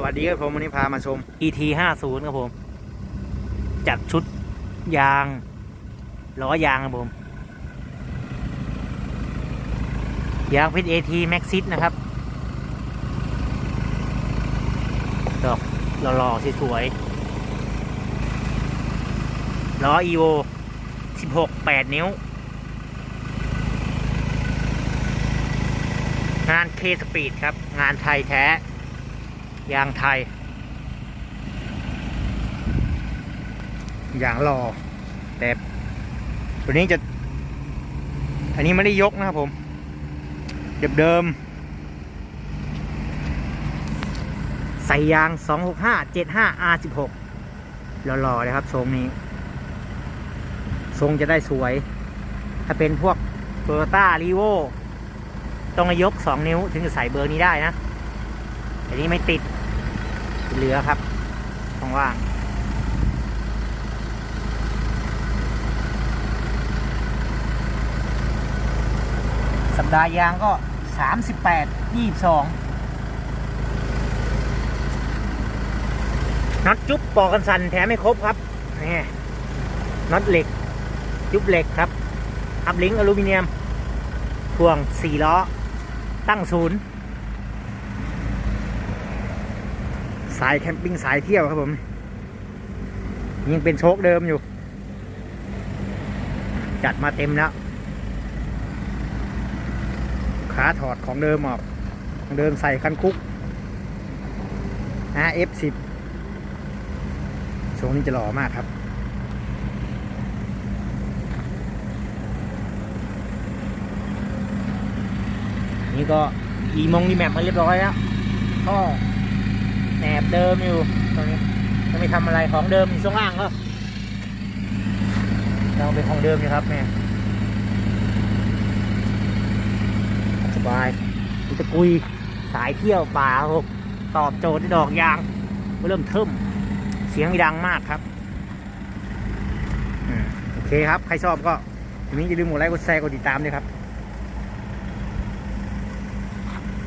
สวัสดีครับผมวันนี้พามาชม ET ห้าศูนย์ครับผม จัดชุดยางล้อยางครับผม ยางพิษ AT Maxis นะครับ ดอกหล่อๆสวยๆล้อ EVO 16 8 นิ้ว งาน K Speed ครับ งานไทยแท้ ยางไทย ยางรอแต่ตัวนี้จะ อันนี้ไม่ได้ยกนะครับผมเดิมเดิมใส่ยาง 265 75 R16 หล่อๆเลยครับทรงนี้ ทรงจะได้สวย ถ้าเป็นพวก t o y o ต้ารีโวต้องยก 2 นิ้วถึงจะใส่เบอร์นี้ได้นะอันนี้ไม่ติด เหลือครับช่องว่าง สัปดาห์ยางก็38 22น็อตจุ๊บปอกันสันแถมไม่ครบครับนี่น็อตเหล็ก จุ๊บเหล็กครับอัพลิงอลูมิเนียมพ่วงสี่ล้อ ตั้งศูนย์ ๆ สายแคมปิ้งสายเที่ยวครับผมยังเป็นโชคเดิมอยู่ จัดมาเต็มแล้ว ขาถอดของเดิมออกเดิมใส่คันคุก RF10 ทรงนี้จะหล่อมากครับ นี่ก็อีมงอีแมปมาเรียบร้อยแล้วก็ แหนบเดิมอยู่ตรงนี้จะไม่ทำอะไรของเดิมอยู่ช่วงล่างก็เราเป็นของเดิมอยู่ครับแม่สบายมีตะกุยสายเที่ยวป่าครับตอบโจทย์ด้วยดอกยางเริ่มเทิมเสียงดังมากครับโอเคครับ ใครชอบก็ทีนี้อย่าลืมกดไลค์กดแชร์กดติดตามด้วยครับ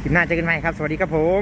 คลิปหน้าเจอกันใหม่ครับ สวัสดีครับผม